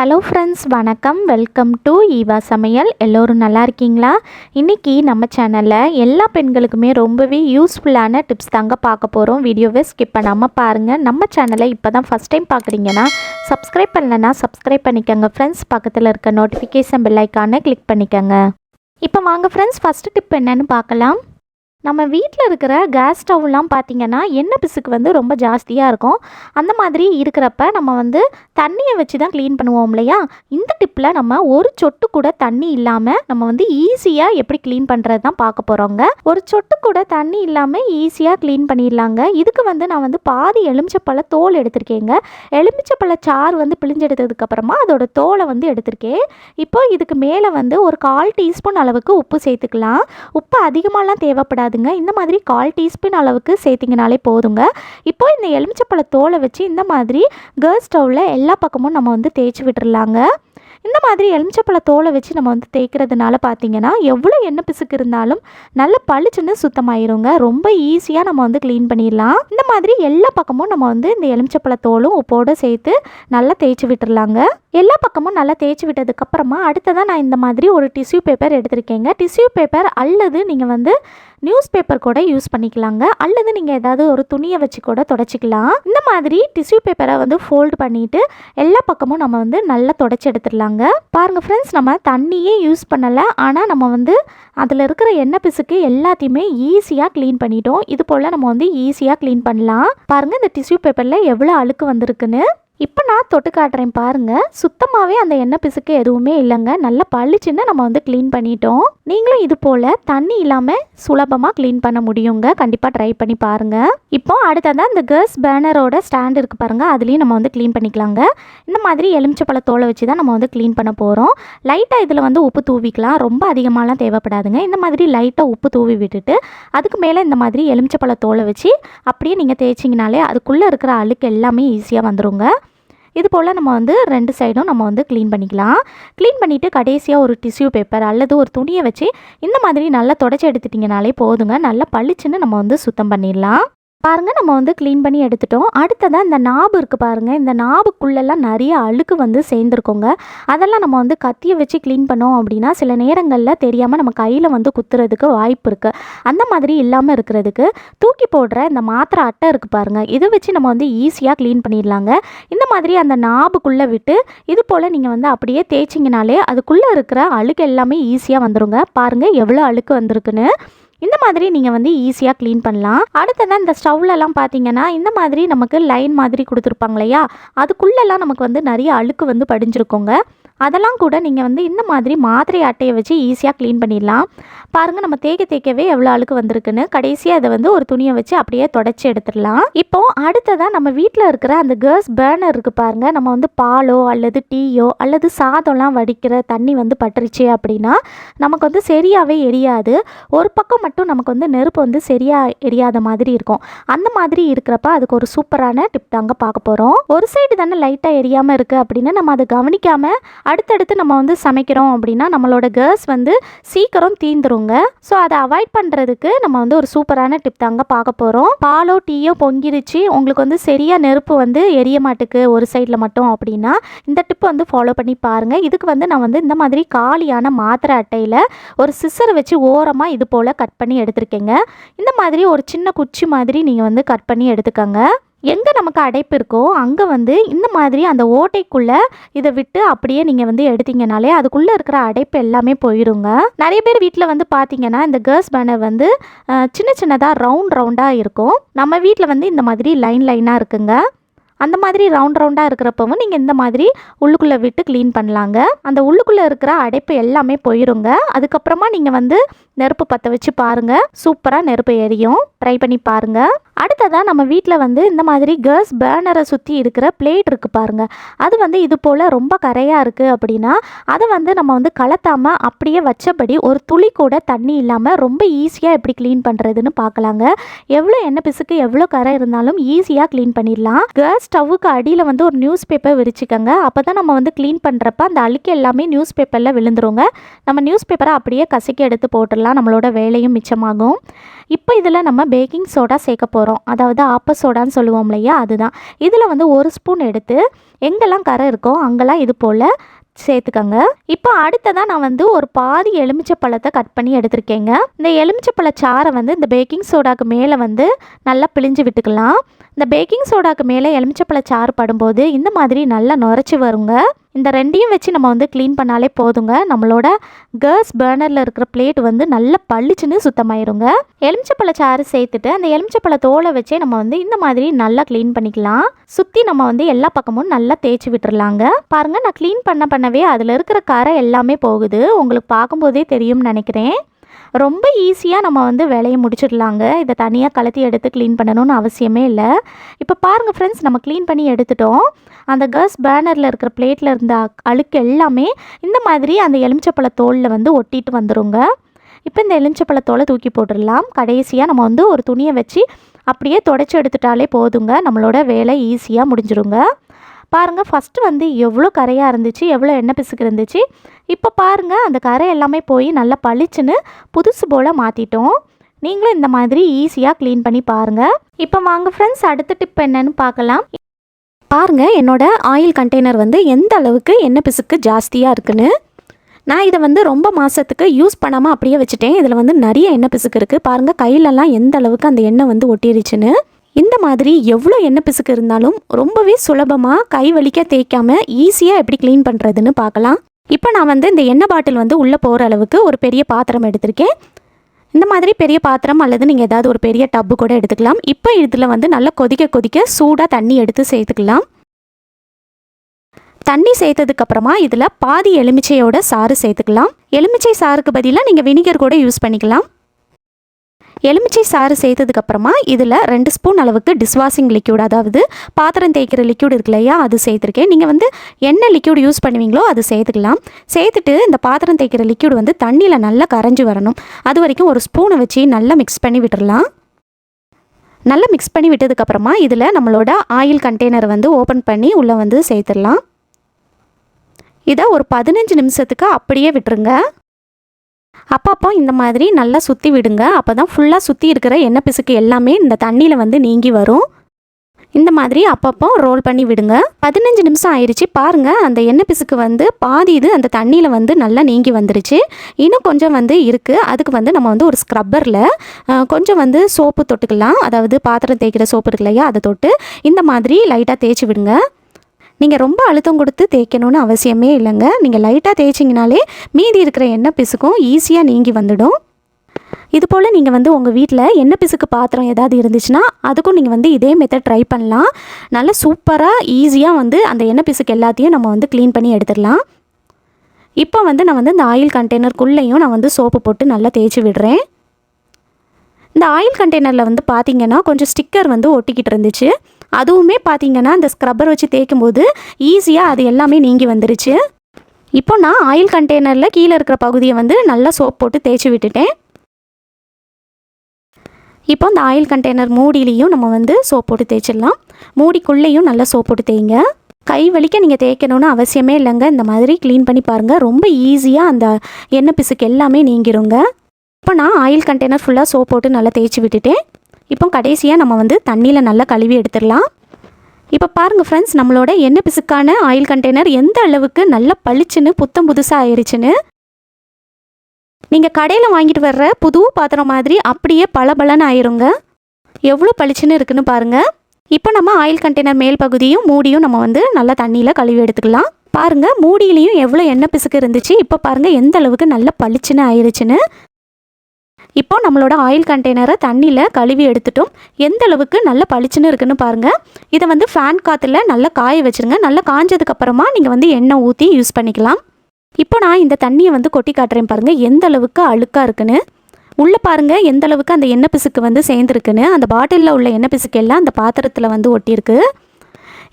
Hello friends வணக்கம். Welcome to Eva சமையல் எல்லோரும் நல்லா இருக்கீங்களா? இன்றைக்கி நம்ம சேனலில் எல்லா பெண்களுக்குமே ரொம்பவே யூஸ்ஃபுல்லான டிப்ஸ் தாங்க பார்க்க போகிறோம் வீடியோவை ஸ்கிப் பண்ணாமல் பாருங்கள் நம்ம சேனலை இப்போ தான் ஃபஸ்ட் டைம் பார்க்குறீங்கன்னா சப்ஸ்கிரைப் பண்ணலன்னா சப்ஸ்கிரைப் பண்ணிக்கோங்க. ஃப்ரெண்ட்ஸ் பக்கத்தில் இருக்க நோட்டிஃபிகேஷன் பெல் ஐக்கானை கிளிக் பண்ணிக்கோங்க. இப்போ வாங்க ஃப்ரெண்ட்ஸ் ஃபஸ்ட்டு டிப் என்னென்னு பார்க்கலாம். நம்ம வீட்டில் இருக்கிற கேஸ் ஸ்டவ்லாம் பார்த்திங்கன்னா எண்ணெய் பிசுக்கு வந்து ரொம்ப ஜாஸ்தியாக இருக்கும். அந்த மாதிரி இருக்கிறப்ப நம்ம வந்து தண்ணியை வச்சு தான் க்ளீன் பண்ணுவோம் இல்லையா? இந்த டிப்பில் நம்ம ஒரு சொட்டு கூட தண்ணி இல்லாமல் நம்ம வந்து ஈஸியாக எப்படி க்ளீன் பண்ணுறது தான் பார்க்க போகிறோங்க ஒரு சொட்டு கூட தண்ணி இல்லாமல் ஈஸியாக க்ளீன் பண்ணிடலாங்க. இதுக்கு வந்து நான் வந்து பாதி எலுமிச்சப்பழ தோல் எடுத்திருக்கேங்க. எலுமிச்சப்பழ சாறு வந்து பிழிஞ்செடுத்ததுக்கப்புறமா அதோட தோலை வந்து எடுத்திருக்கேன். இப்போ இதுக்கு மேலே வந்து ஒரு கால் டீஸ்பூன் அளவுக்கு உப்பு சேர்த்துக்கலாம். உப்பு அதிகமாகலாம் தேவைப்படாது. தேவைப்படாதுங்க இந்த மாதிரி கால் டீஸ்பூன் அளவுக்கு சேர்த்திங்கனாலே போதுங்க. இப்போ இந்த எலுமிச்சப்பழ தோலை வச்சு இந்த மாதிரி கேர்ள் ஸ்டவ்வில் எல்லா பக்கமும் நம்ம வந்து தேய்ச்சி விட்டுறலாங்க. இந்த மாதிரி எலுமிச்சப்பழ தோலை வச்சு நம்ம வந்து தேய்க்கிறதுனால பார்த்தீங்கன்னா எவ்வளோ எண்ணெய் பிசுக்கு இருந்தாலும் நல்ல பளிச்சுன்னு சுத்தமாயிருங்க. ரொம்ப ஈஸியாக நம்ம வந்து க்ளீன் பண்ணிடலாம். இந்த மாதிரி எல்லா பக்கமும் நம்ம வந்து இந்த எலுமிச்சப்பழ தோலும் உப்போடு சேர்த்து நல்லா தேய்ச்சி விட்டுறலாங்க. எல்லா பக்கமும் நல்லா தேய்ச்சி விட்டதுக்கப்புறமா அடுத்ததாக நான் இந்த மாதிரி ஒரு டிஷ்யூ பேப்பர் எடுத்திருக்கேங்க. டிஷ்யூ பேப்பர் அல்லது நீங்கள் வந்து நியூஸ் பேப்பர் கூட யூஸ் பண்ணிக்கலாங்க. அல்லது நீங்கள் ஏதாவது ஒரு துணியை வச்சு கூட தொடச்சிக்கலாம். இந்த மாதிரி டிஷ்யூ பேப்பரை வந்து ஃபோல்டு பண்ணிட்டு எல்லா பக்கமும் நம்ம வந்து நல்லா தொடச்சி எடுத்துடலாங்க. பாருங்கள் ஃப்ரெண்ட்ஸ் நம்ம தண்ணியே யூஸ் பண்ணலை. ஆனால் நம்ம வந்து அதில் இருக்கிற எண்ணெய் பிசுக்கு எல்லாத்தையுமே ஈஸியாக க்ளீன் பண்ணிட்டோம். இது போல் நம்ம வந்து ஈஸியாக க்ளீன் பண்ணலாம். பாருங்கள் இந்த டிஷ்யூ பேப்பரில் எவ்வளோ அழுக்கு வந்திருக்குன்னு. இப்போ நான் தொட்டு காட்டுறேன் பாருங்கள் சுத்தமாகவே அந்த எண்ணெய் பிசுக்கு எதுவுமே இல்லைங்க. நல்லா பளிச்சுன்னு நம்ம வந்து க்ளீன் பண்ணிட்டோம். நீங்களும் இது போல் தண்ணி இல்லாமல் சுலபமாக க்ளீன் பண்ண முடியுங்க. கண்டிப்பாக ட்ரை பண்ணி பாருங்கள் இப்போ அடுத்ததான் இந்த கேர்ள்ஸ் பேனரோட ஸ்டாண்ட் இருக்குது பாருங்கள் அதுலேயும் நம்ம வந்து க்ளீன் பண்ணிக்கலாங்க. இந்த மாதிரி எலுமிச்சப்பழ தோலை வச்சு தான் நம்ம வந்து க்ளீன் பண்ண போகிறோம் லைட்டாக இதில் வந்து உப்பு தூவிக்கலாம். ரொம்ப அதிகமாகலாம் தேவைப்படாதுங்க. இந்த மாதிரி லைட்டாக உப்பு தூவி விட்டுட்டு அதுக்கு மேலே இந்த மாதிரி எலுமிச்சப்பழ தோலை வச்சு அப்படியே நீங்கள் தேய்ச்சிங்கனாலே அதுக்குள்ளே இருக்கிற அழுக்கு எல்லாமே ஈஸியாக வந்துருங்க. இது போல் நம்ம வந்து ரெண்டு சைடும் நம்ம வந்து க்ளீன் பண்ணிக்கலாம். க்ளீன் பண்ணிவிட்டு கடைசியாக ஒரு டிஷ்யூ பேப்பர் அல்லது ஒரு துணியை வச்சு இந்த மாதிரி நல்லா தொடச்சி எடுத்துட்டிங்கனாலே போதுங்க. நல்லா பளிச்சுன்னு நம்ம வந்து சுத்தம் பண்ணிடலாம். பாருங்கள் நம்ம வந்து க்ளீன் பண்ணி எடுத்துட்டோம். அடுத்ததாக இந்த நாபு இருக்குது பாருங்கள் இந்த நாபுக்குள்ளெல்லாம் நிறைய அழுக்கு வந்து சேர்ந்துருக்கோங்க. அதெல்லாம் நம்ம வந்து கத்தியை வச்சு க்ளீன் பண்ணோம் அப்படின்னா சில நேரங்களில் தெரியாமல் நம்ம கையில் வந்து குத்துறதுக்கு வாய்ப்பு இருக்குது அந்த மாதிரி இல்லாமல் இருக்கிறதுக்கு தூக்கி போடுற இந்த மாத்திரை அட்டை இருக்குது பாருங்கள் இதை வச்சு நம்ம வந்து ஈஸியாக க்ளீன் பண்ணிடலாங்க. இந்த மாதிரி அந்த நாபுக்குள்ளே விட்டு இது போல் நீங்கள் வந்து அப்படியே தேய்ச்சிங்கனாலே அதுக்குள்ளே இருக்கிற அழுக்கு எல்லாமே ஈஸியாக வந்துடுங்க பாருங்கள் எவ்வளோ அழுக்கு வந்திருக்குன்னு. இந்த மாதிரி நீங்கள் வந்து ஈஸியாக க்ளீன் பண்ணலாம். அடுத்ததான் இந்த ஸ்டவ்லலாம் பார்த்தீங்கன்னா இந்த மாதிரி நமக்கு லைன் மாதிரி கொடுத்துருப்பாங்க இல்லையா? அதுக்குள்ளெல்லாம் நமக்கு வந்து நிறைய அழுக்கு வந்து படிஞ்சிருக்கோங்க. அதெல்லாம் கூட நீங்கள் வந்து இந்த மாதிரி மாதிரி அட்டையை வச்சு ஈஸியாக க்ளீன் பண்ணிடலாம். பாருங்கள் நம்ம தேய்க்க தேய்க்கவே எவ்வளோ அழுக்கு வந்திருக்குன்னு. கடைசியாக அதை வந்து ஒரு துணியை வச்சு அப்படியே தொடச்சி எடுத்துடலாம். இப்போ அடுத்ததாக நம்ம வீட்டில் இருக்கிற அந்த கேர்ஸ் பேர்னர் இருக்குது பாருங்கள் நம்ம வந்து பாலோ அல்லது டீயோ அல்லது சாதம்லாம் வடிக்கிற தண்ணி வந்து பட்டுருச்சு அப்படின்னா நமக்கு வந்து சரியாகவே எரியாது. ஒரு பக்கம் மட்டும் நமக்கு வந்து நெருப்பு வந்து சரியாக எரியாத மாதிரி இருக்கும். அந்த மாதிரி இருக்கிறப்ப அதுக்கு ஒரு சூப்பரான டிப் தாங்க பார்க்க போகிறோம் ஒரு சைடு தானே லைட்டாக எரியாமல் இருக்குது அப்படின்னு நம்ம அதை கவனிக்காமல் அடுத்தடுத்து நம்ம வந்து சமைக்கிறோம் அப்படின்னா நம்மளோட கேஸ் வந்து சீக்கிரம் தீந்துருங்க. ஸோ அதை அவாய்ட் பண்ணுறதுக்கு நம்ம வந்து ஒரு சூப்பரான டிப் தாங்க பார்க்க போகிறோம் பாலோ டீயோ பொங்கிருச்சு உங்களுக்கு வந்து சரியாக நெருப்பு வந்து எரிய மாட்டுக்கு ஒரு சைடில் மட்டும் அப்படின்னா இந்த டிப் வந்து ஃபாலோ பண்ணி பாருங்கள் இதுக்கு வந்து நான் வந்து இந்த மாதிரி காலியான மாத்திரை அட்டையில் ஒரு சிசரை வச்சு ஓரமாக இது போல் கட் பண்ணி எடுத்திருக்கேங்க. இந்த மாதிரி ஒரு சின்ன குச்சி மாதிரி நீங்கள் வந்து கட் பண்ணி எடுத்துக்கோங்க. எங்கே நமக்கு அடைப்பு இருக்கோ அங்கே வந்து இந்த மாதிரி அந்த ஓட்டைக்குள்ளே இதை விட்டு அப்படியே நீங்கள் வந்து எடுத்தீங்கனாலே அதுக்குள்ளே இருக்கிற அடைப்பு எல்லாமே போயிருங்க. நிறைய பேர் வீட்டில் வந்து பார்த்தீங்கன்னா இந்த கேர்ள்ஸ் பேனர் வந்து சின்ன சின்னதாக ரவுண்ட் ரவுண்டாக இருக்கும். நம்ம வீட்டில் வந்து இந்த மாதிரி லைன் லைனாக இருக்குங்க. அந்த மாதிரி ரவுண்ட் ரவுண்டாக இருக்கிறப்பவும் நீங்கள் இந்த மாதிரி உள்ளுக்குள்ளே விட்டு க்ளீன் பண்ணலாங்க. அந்த உள்ளுக்குள்ளே இருக்கிற அடைப்பு எல்லாமே போயிருங்க. அதுக்கப்புறமா நீங்கள் வந்து நெருப்பு பற்ற வச்சு பாருங்கள் சூப்பராக நெருப்பு எரியும். ட்ரை பண்ணி பாருங்கள் அடுத்ததாக நம்ம வீட்டில் வந்து இந்த மாதிரி கேர்ஸ் பேர்னரை சுற்றி இருக்கிற பிளேட் இருக்குது பாருங்கள் அது வந்து இது போல் ரொம்ப கரையாக இருக்குது அப்படின்னா அதை வந்து நம்ம வந்து கலத்தாமல் அப்படியே வச்சபடி ஒரு துளி கூட தண்ணி இல்லாமல் ரொம்ப ஈஸியாக எப்படி க்ளீன் பண்ணுறதுன்னு பார்க்கலாங்க. எவ்வளோ எண்ணெய் பிசுக்கு எவ்வளோ கரை இருந்தாலும் ஈஸியாக க்ளீன் பண்ணிடலாம். கேர்ள்ஸ் ஸ்டவ்வுக்கு அடியில் வந்து ஒரு நியூஸ் பேப்பர் விரிச்சிக்கோங்க. அப்போ தான் நம்ம வந்து க்ளீன் பண்ணுறப்ப அந்த அழுக்கு எல்லாமே நியூஸ் பேப்பரில் விழுந்துருங்க. நம்ம நியூஸ் பேப்பரை அப்படியே கசக்கி எடுத்து போட்டுடலாம். நம்மளோட வேலையும் மிச்சமாகும். இப்போ இதில் நம்ம பேக்கிங் சோடா சேர்க்க போகிறோம் அதாவது ஆப்ப சோடான்னு சொல்லுவோம் இல்லையா? அதுதான். இதில் வந்து ஒரு ஸ்பூன் எடுத்து எங்கெல்லாம் கரை இருக்கோ அங்கெல்லாம் இது போல் சேர்த்துக்கங்க. இப்போ அடுத்ததாக நான் வந்து ஒரு பாதி எலுமிச்சை பழத்தை கட் பண்ணி எடுத்திருக்கேங்க. இந்த எலுமிச்சை சாறை வந்து இந்த பேக்கிங் சோடாக்கு மேலே வந்து நல்லா பிழிஞ்சு விட்டுக்கலாம். இந்த பேக்கிங் சோடாக்கு மேலே எலுமிச்சப்பழ சாறு படும்போது இந்த மாதிரி நல்லா நுரைச்சி வருங்க. இந்த ரெண்டையும் வச்சு நம்ம வந்து க்ளீன் பண்ணாலே போதுங்க. நம்மளோட கேர்ஸ் பேர்னரில் இருக்கிற பிளேட் வந்து நல்லா பளிச்சுன்னு சுத்தமாயிருங்க. எலுமிச்சப்பழ சாறு சேர்த்துட்டு அந்த எலுமிச்சப்பழ தோலை வச்சே நம்ம வந்து இந்த மாதிரி நல்லா க்ளீன் பண்ணிக்கலாம். சுற்றி நம்ம வந்து எல்லா பக்கமும் நல்லா தேய்ச்சி விட்டுறலாங்க. பாருங்க நான் க்ளீன் பண்ண பண்ணவே அதில் இருக்கிற கரை எல்லாமே போகுது. உங்களுக்கு பார்க்கும்போதே தெரியும்னு நினைக்கிறேன். ரொம்ப ஈஸியாக நம்ம வந்து வேலையை முடிச்சிடலாங்க. இதை தனியாக கலத்தி எடுத்து க்ளீன் பண்ணணும்னு அவசியமே இல்லை. இப்போ பாருங்கள் ஃப்ரெண்ட்ஸ் நம்ம க்ளீன் பண்ணி எடுத்துட்டோம். அந்த கேர்ள்ஸ் பேனரில் இருக்கிற பிளேட்டில் இருந்த அழுக்கு எல்லாமே இந்த மாதிரி அந்த எலுமிச்சப்பழ தோலில் வந்து ஒட்டிட்டு வந்துருங்க. இப்போ இந்த எலுமிச்சப்பழத்தோலை தூக்கி போட்டுடலாம். கடைசியாக நம்ம வந்து ஒரு துணியை வச்சு அப்படியே தொடச்சி எடுத்துட்டாலே போதுங்க. நம்மளோட வேலை ஈஸியாக முடிஞ்சிருங்க. பாருங்கள் ஃபஸ்ட்டு வந்து எவ்வளோ கரையாக இருந்துச்சு எவ்வளோ எண்ணெய் பிசுக்கு இருந்துச்சு. இப்போ பாருங்கள் அந்த கரை எல்லாமே போய் நல்லா பளிச்சுன்னு புதுசு போல் மாற்றிட்டோம் நீங்களும் இந்த மாதிரி ஈஸியாக க்ளீன் பண்ணி பாருங்கள் இப்போ வாங்க ஃப்ரெண்ட்ஸ் அடுத்த டிப் என்னன்னு பார்க்கலாம் பாருங்கள் என்னோடய ஆயில் கண்டெய்னர் வந்து எந்த அளவுக்கு எண்ணெய் பிசுக்கு ஜாஸ்தியாக இருக்குன்னு. நான் இதை வந்து ரொம்ப மாதத்துக்கு யூஸ் பண்ணாமல் அப்படியே வச்சுட்டேன். இதில் வந்து நிறைய எண்ணெய் பிசுக்கு இருக்குது பாருங்கள் கையிலலாம் எந்த அளவுக்கு அந்த எண்ணெய் வந்து ஒட்டிருச்சுன்னு. இந்த மாதிரி எவ்வளோ எண்ணெய் பிசுக்கு இருந்தாலும் ரொம்பவே சுலபமாக கை வலிக்க தேய்க்காம ஈஸியாக எப்படி க்ளீன் பண்ணுறதுன்னு பார்க்கலாம். இப்போ நான் வந்து இந்த எண்ணெய் பாட்டில் வந்து உள்ளே போகிற அளவுக்கு ஒரு பெரிய பாத்திரம் எடுத்திருக்கேன். இந்த மாதிரி பெரிய பாத்திரம் அல்லது நீங்கள் ஏதாவது ஒரு பெரிய டப்பு கூட எடுத்துக்கலாம். இப்போ இதில் வந்து நல்லா கொதிக்க கொதிக்க சூடாக தண்ணி எடுத்து சேர்த்துக்கலாம். தண்ணி சேர்த்ததுக்கப்புறமா இதில் பாதி எலுமிச்சையோட சாறு சேர்த்துக்கலாம். எலுமிச்சை சாருக்கு பதிலாக நீங்கள் வினிகர் கூட யூஸ் பண்ணிக்கலாம். எலுமிச்சை சாறு சேர்த்ததுக்கப்புறமா இதில் ரெண்டு ஸ்பூன் அளவுக்கு டிஸ்வாஷிங் லிக்யூட் அதாவது பாத்திரம் தேய்க்கிற லிக்யூட் இருக்கு இல்லையா அது சேர்த்துருக்கேன். நீங்கள் வந்து என்ன லிக்யூட் யூஸ் பண்ணுவீங்களோ அது சேர்த்துக்கலாம். சேர்த்துட்டு இந்த பாத்திரம் தேய்க்கிற லிக்யூட் வந்து தண்ணியில் நல்லா கரைஞ்சி வரணும். அது வரைக்கும் ஒரு ஸ்பூனை வச்சு நல்லா மிக்ஸ் பண்ணி விட்டுடலாம் நல்லா மிக்ஸ் பண்ணி விட்டதுக்கப்புறமா இதில் நம்மளோட ஆயில் கண்டெய்னரை வந்து ஓப்பன் பண்ணி உள்ளே வந்து சேர்த்துடலாம். இதை ஒரு பதினஞ்சு நிமிஷத்துக்கு அப்படியே விட்டுருங்க. அப்பப்போ இந்த மாதிரி நல்லா சுற்றி விடுங்க. அப்போ தான் ஃபுல்லாக சுற்றி இருக்கிற எண்ணெய் பிசுக்கு எல்லாமே இந்த தண்ணியில் வந்து நீங்கி வரும். இந்த மாதிரி அப்பப்போ ரோல் பண்ணி விடுங்க. பதினஞ்சு நிமிஷம் ஆயிடுச்சு பாருங்கள் அந்த எண்ணெய் பிசுக்கு வந்து பாதி இது அந்த தண்ணியில் வந்து நல்லா நீங்கி வந்துருச்சு. இன்னும் கொஞ்சம் வந்து இருக்குது அதுக்கு வந்து நம்ம வந்து ஒரு ஸ்க்ரப்பரில் கொஞ்சம் வந்து சோப்பு தொட்டுக்கலாம். அதாவது பாத்திரம் தேய்க்கிற சோப்பு இருக்கு இல்லையா அதை தொட்டு இந்த மாதிரி லைட்டாக தேய்ச்சி விடுங்க. நீங்கள் ரொம்ப அழுத்தம் கொடுத்து தேய்க்கணும்னு அவசியமே இல்லைங்க. நீங்கள் லைட்டாக தேய்ச்சிங்கனாலே மீதி இருக்கிற எண்ணெய் பிசுக்கும் ஈஸியாக நீங்கி வந்துடும். இது போல் நீங்கள் வந்து உங்கள் வீட்டில் எண்ணெய் பிசுக்கு பாத்திரம் ஏதாவது இருந்துச்சுன்னா அதுக்கும் நீங்கள் வந்து இதே மெத்தட் ட்ரை பண்ணலாம். நல்லா சூப்பராக ஈஸியாக வந்து அந்த எண்ணெய் பிசுக்கு எல்லாத்தையும் நம்ம வந்து க்ளீன் பண்ணி எடுத்துடலாம். இப்போ வந்து நான் வந்து இந்த ஆயில் கண்டெய்னருக்குள்ளேயும் நான் வந்து சோப்பு போட்டு நல்லா தேய்ச்சி விடுறேன். இந்த ஆயில் கண்டெய்னரில் வந்து பார்த்திங்கன்னா கொஞ்சம் ஸ்டிக்கர் வந்து ஒட்டிக்கிட்டு இருந்துச்சு. அதுவுமே பார்த்தீங்கன்னா இந்த ஸ்க்ரப்பர் வச்சு தேய்க்கும் போது ஈஸியாக அது எல்லாமே நீங்கி வந்துருச்சு. இப்போ நான் ஆயில் கண்டெய்னரில் கீழே இருக்கிற பகுதியை வந்து நல்லா சோப் போட்டு தேய்ச்சி விட்டுட்டேன். இப்போ இந்த ஆயில் கண்டெய்னர் மூடிலையும் நம்ம வந்து சோப் போட்டு தேய்ச்சிடலாம். மூடிக்குள்ளேயும் நல்லா சோப் போட்டு தேய்ங்க. கை வலிக்க நீங்கள் தேய்க்கணும்னு அவசியமே இல்லைங்க. இந்த மாதிரி க்ளீன் பண்ணி பாருங்கள் ரொம்ப ஈஸியாக அந்த எண்ணெய் பிசுக்கு எல்லாமே நீங்கிருங்க. இப்போ நான் ஆயில் கண்டெய்னர் ஃபுல்லாக சோப் போட்டு நல்லா தேய்ச்சி விட்டுட்டேன். இப்போ கடைசியாக நம்ம வந்து தண்ணியில் நல்லா கழுவி எடுத்துடலாம். இப்போ பாருங்கள் ஃப்ரெண்ட்ஸ் நம்மளோட எண்ணெய் பிசுக்கான ஆயில் கண்டெய்னர் எந்த அளவுக்கு நல்லா பளிச்சுன்னு புத்தம் புதுசாக ஆயிடுச்சுன்னு நீங்கள் கடையில் வாங்கிட்டு வர்ற புது பாத்திரம் மாதிரி அப்படியே பளபளன்னு ஆயிருங்க. எவ்வளோ பளிச்சுன்னு இருக்குன்னு பாருங்கள் இப்போ நம்ம ஆயில் கண்டெய்னர் மேல் பகுதியும் மூடியும் நம்ம வந்து நல்லா தண்ணியில் கழுவி எடுத்துக்கலாம். பாருங்கள் மூடியிலையும் எவ்வளோ எண்ணெய் பிசுக்கு இருந்துச்சு. இப்போ பாருங்கள் எந்த அளவுக்கு நல்லா பளிச்சுன்னு ஆயிருச்சுன்னு. இப்போ நம்மளோட ஆயில் கண்டெய்னரை தண்ணியில் கழுவி எடுத்துட்டோம். எந்த அளவுக்கு நல்ல பளிச்சுன்னு இருக்குன்னு பாருங்கள் இதை வந்து ஃபேன் காற்றுல நல்லா காய வச்சுருங்க. நல்லா காஞ்சதுக்கப்புறமா நீங்கள் வந்து எண்ணெய் ஊற்றி யூஸ் பண்ணிக்கலாம். இப்போ நான் இந்த தண்ணியை வந்து கொட்டி காட்டுறேன் பாருங்கள் எந்த அளவுக்கு அழுக்காக இருக்குன்னு. உள்ளே பாருங்கள் எந்த அளவுக்கு அந்த எண்ணெய் பிசுக்கு வந்து சேர்ந்துருக்குன்னு. அந்த பாட்டிலில் உள்ள எண்ணெய் பிசுக்கு எல்லாம் அந்த பாத்திரத்தில் வந்து ஒட்டியிருக்கு.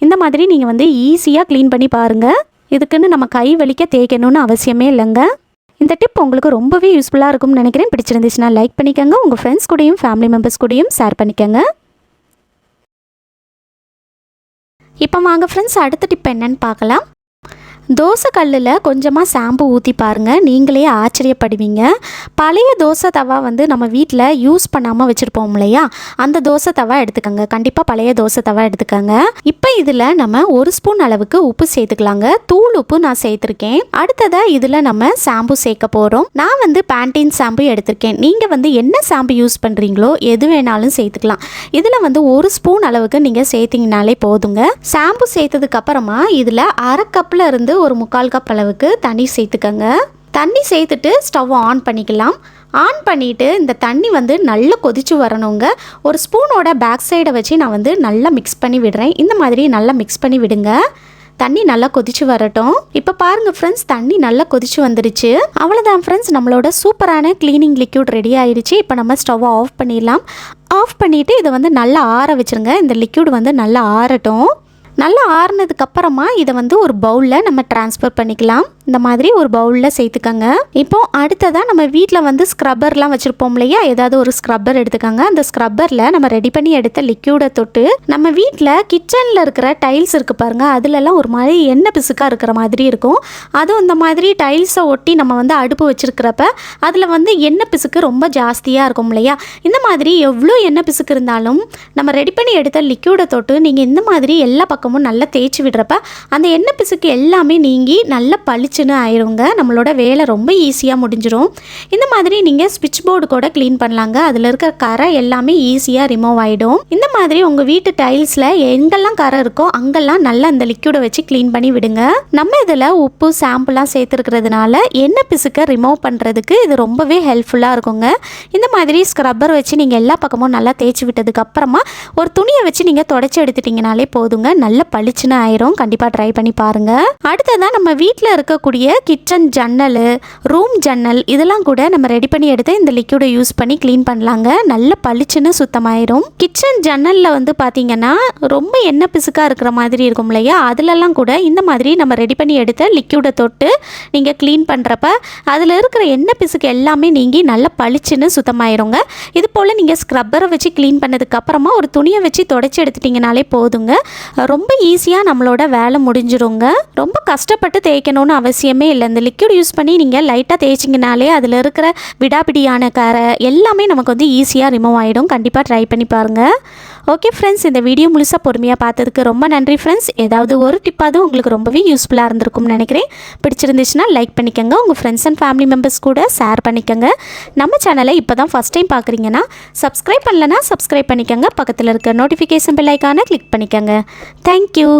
இந்த மாதிரி நீங்கள் வந்து ஈஸியாக க்ளீன் பண்ணி பாருங்கள் இதுக்குன்னு நம்ம கை வலிக்க தேய்க்கணும்னு அவசியமே இல்லைங்க. இந்த டிப் உங்களுக்கு ரொம்பவே யூஸ்ஃபுல்லாக இருக்கும்னு நினைக்கிறேன். பிடிச்சிருந்துச்சுன்னா லைக் பண்ணிக்கோங்க. உங்கள் ஃப்ரெண்ட்ஸ் கூடயும் ஃபேமிலி மெம்பர்ஸ் கூடயும் ஷேர் பண்ணிக்கோங்க. இப்போ வாங்க ஃப்ரெண்ட்ஸ் அடுத்த டிப் என்னன்னு பார்க்கலாம். தோசை கல்லில் கொஞ்சமாக ஷாம்பு ஊற்றி பாருங்கள் நீங்களே ஆச்சரியப்படுவீங்க. பழைய தோசை தவா வந்து நம்ம வீட்டில் யூஸ் பண்ணாமல் வச்சுருப்போம் இல்லையா? அந்த தோசை தவா எடுத்துக்கோங்க. கண்டிப்பாக பழைய தோசை தவா எடுத்துக்கோங்க. இப்போ இதில் நம்ம ஒரு ஸ்பூன் அளவுக்கு உப்பு சேர்த்துக்கலாங்க. தூள் உப்பு நான் சேர்த்துருக்கேன். அடுத்ததாக இதில் நம்ம ஷாம்பு சேர்க்க போகிறோம் நான் வந்து பேண்டீன் ஷாம்பு எடுத்திருக்கேன். நீங்கள் வந்து என்ன ஷாம்பு யூஸ் பண்ணுறீங்களோ எது வேணாலும் சேர்த்துக்கலாம். இதில் வந்து ஒரு ஸ்பூன் அளவுக்கு நீங்கள் சேர்த்திங்கனாலே போதுங்க. ஷாம்பு சேர்த்ததுக்கப்புறமா இதில் அரை கப்பில் இருந்து ஒரு முக்கால் கப் அளவுக்கு தண்ணி சேர்த்துக்கங்க. தண்ணி சேர்த்துட்டு ஸ்டவ் ஆன் பண்ணிக்கலாம். ஆன் பண்ணிவிட்டு இந்த தண்ணி வந்து நல்லா கொதிச்சு வரணுங்க. ஒரு ஸ்பூனோட பேக் சைடை வச்சு நான் வந்து நல்லா மிக்ஸ் பண்ணி விடுறேன். இந்த மாதிரி நல்லா மிக்ஸ் பண்ணி விடுங்க. தண்ணி நல்லா கொதிச்சு வரட்டும். இப்போ பாருங்கள் ஃப்ரெண்ட்ஸ் தண்ணி நல்லா கொதிச்சு வந்துடுச்சு அவ்வளோதான் ஃப்ரெண்ட்ஸ் நம்மளோட சூப்பரான க்ளீனிங் லிக்யூட் ரெடி ஆயிடுச்சு இப்போ நம்ம ஸ்டவ்வை ஆஃப் பண்ணிடலாம். ஆஃப் பண்ணிவிட்டு இதை வந்து நல்லா ஆற வச்சுருங்க. இந்த லிக்யூட் வந்து நல்லா ஆறட்டும். நல்லா ஆறினதுக்கப்புறமா இதை வந்து ஒரு பவுலில் நம்ம டிரான்ஸ்ஃபர் பண்ணிக்கலாம். இந்த மாதிரி ஒரு பவுலில் சேர்த்துக்கோங்க. இப்போ அடுத்ததாக நம்ம வீட்டில் வந்து ஸ்க்ரப்பர்லாம் வச்சுருப்போம் இல்லையா? ஏதாவது ஒரு ஸ்க்ரப்பர் எடுத்துக்கோங்க. அந்த ஸ்க்ரப்பரில் நம்ம ரெடி பண்ணி எடுத்த லிக்யூடை தொட்டு நம்ம வீட்டில் கிச்சனில் இருக்கிற டைல்ஸ் இருக்குது பாருங்கள் அதுலலாம் ஒரு மாதிரி எண்ணெய் பிசுக்காக இருக்கிற மாதிரி இருக்கும். அதுவும் இந்த மாதிரி டைல்ஸை ஒட்டி நம்ம வந்து அடுப்பு வச்சுருக்கிறப்ப அதில் வந்து எண்ணெய் பிசுக்கு ரொம்ப ஜாஸ்தியாக இருக்கும் இல்லையா? இந்த மாதிரி எவ்வளோ எண்ணெய் பிசுக்கு இருந்தாலும் நம்ம ரெடி பண்ணி எடுத்த லிக்யூடை தொட்டு நீங்கள் இந்த மாதிரி எல்லா பக்கமும் நல்லா தேய்ச்சி விடுறப்ப அந்த எண்ணெய் பிசுக்கு எல்லாமே நீங்கி நல்லா பளிச்சுன்னு ஆயிருங்க. நம்மளோட வேலை ரொம்ப ஈஸியாக முடிஞ்சிடும் இந்த மாதிரி நீங்கள் ஸ்விட்ச் போர்டு கூட க்ளீன் பண்ணலாங்க. அதில் இருக்கிற கரை எல்லாமே ஈஸியாக ரிமூவ் ஆகிடும் இந்த மாதிரி உங்கள் வீட்டு டைல்ஸில் எங்கெல்லாம் கரை இருக்கோ அங்கெல்லாம் நல்லா இந்த லிக்யூடை வச்சு க்ளீன் பண்ணி விடுங்க. நம்ம இதில் உப்பு ஷாம்புலாம் சேர்த்துருக்கிறதுனால எண்ணெய் பிசுக்க ரிமூவ் பண்ணுறதுக்கு இது ரொம்பவே ஹெல்ப்ஃபுல்லாக இருக்குங்க. இந்த மாதிரி ஸ்க்ரப்பர் வச்சு நீங்கள் எல்லா பக்கமும் நல்லா தேய்ச்சி விட்டதுக்கப்புறமா ஒரு துணியை வச்சு நீங்கள் தொடச்சி எடுத்துட்டிங்கனாலே போதுங்க. நல்ல பளிச்சுன்னு ஆயிரும். கண்டிப்பாக ட்ரை பண்ணி பாருங்கள் அடுத்ததான் நம்ம வீட்டில் இருக்கக்கூடிய கிச்சன் ஜன்னல் ரூம் ஜன்னல் இதெல்லாம் கூட நம்ம ரெடி பண்ணி எடுத்து இந்த லிக்யூடை யூஸ் பண்ணி க்ளீன் பண்ணலாங்க. நல்ல பளிச்சுன்னு சுத்தமாயிரும். கிச்சன் ஜன்னலில் வந்து பார்த்தீங்கன்னா ரொம்ப எண்ணெய் பிசுக்காக இருக்கிற மாதிரி இருக்கும் இல்லையா? அதிலெல்லாம் கூட இந்த மாதிரி நம்ம ரெடி பண்ணி எடுத்த லிக்யூடை தொட்டு நீங்கள் க்ளீன் பண்ணுறப்ப அதில் இருக்கிற எண்ணெய் பிசுக்கு எல்லாமே நீங்கி நல்ல பளிச்சுன்னு சுத்தமாயிருங்க. இது போல் நீங்கள் ஸ்க்ரப்பரை வச்சு க்ளீன் பண்ணதுக்கப்புறமா ஒரு துணியை வச்சு தொடச்சி எடுத்துட்டிங்கனாலே போதுங்க. ரொம்ப ஈஸியாக நம்மளோட வேலை முடிஞ்சிருங்க. ரொம்ப கஷ்டப்பட்டு தேய்க்கணும்னு அவசியம் இல்லை. இந்த லிக்யூட் யூஸ் பண்ணி நீங்கள் லைட்டாக தேய்ச்சிங்கனாலே அதில் இருக்கிற விடாபிடியான கரை எல்லாமே நமக்கு வந்து ஈஸியாக ரிமூவ் ஆகிடும் கண்டிப்பாக ட்ரை பண்ணி பாருங்கள் ஓகே ஃப்ரெண்ட்ஸ் இந்த வீடியோ முழுசாக பொறுமையாக பார்த்ததுக்கு ரொம்ப நன்றி ஃப்ரெண்ட்ஸ் ஏதாவது ஒரு டிப்பாவது உங்களுக்கு ரொம்பவே யூஸ்ஃபுல்லாக இருந்திருக்கும்னு நினைக்கிறேன். பிடிச்சிருந்துச்சுன்னா லைக் பண்ணிக்கோங்க. உங்கள் ஃப்ரெண்ட்ஸ் அண்ட் ஃபேமிலி மெம்பர்ஸ் கூட ஷேர் பண்ணிக்கோங்க. நம்ம சேனலை இப்போ தான் ஃபஸ்ட் டைம் பார்க்குறீங்கன்னா சப்ஸ்கிரைப் பண்ணலன்னா சப்ஸ்கிரைப் பண்ணிக்கோங்க. பக்கத்தில் இருக்க நோட்டிஃபிகேஷன் பெல் கிளிக் பண்ணிக்கோங்க. Thank you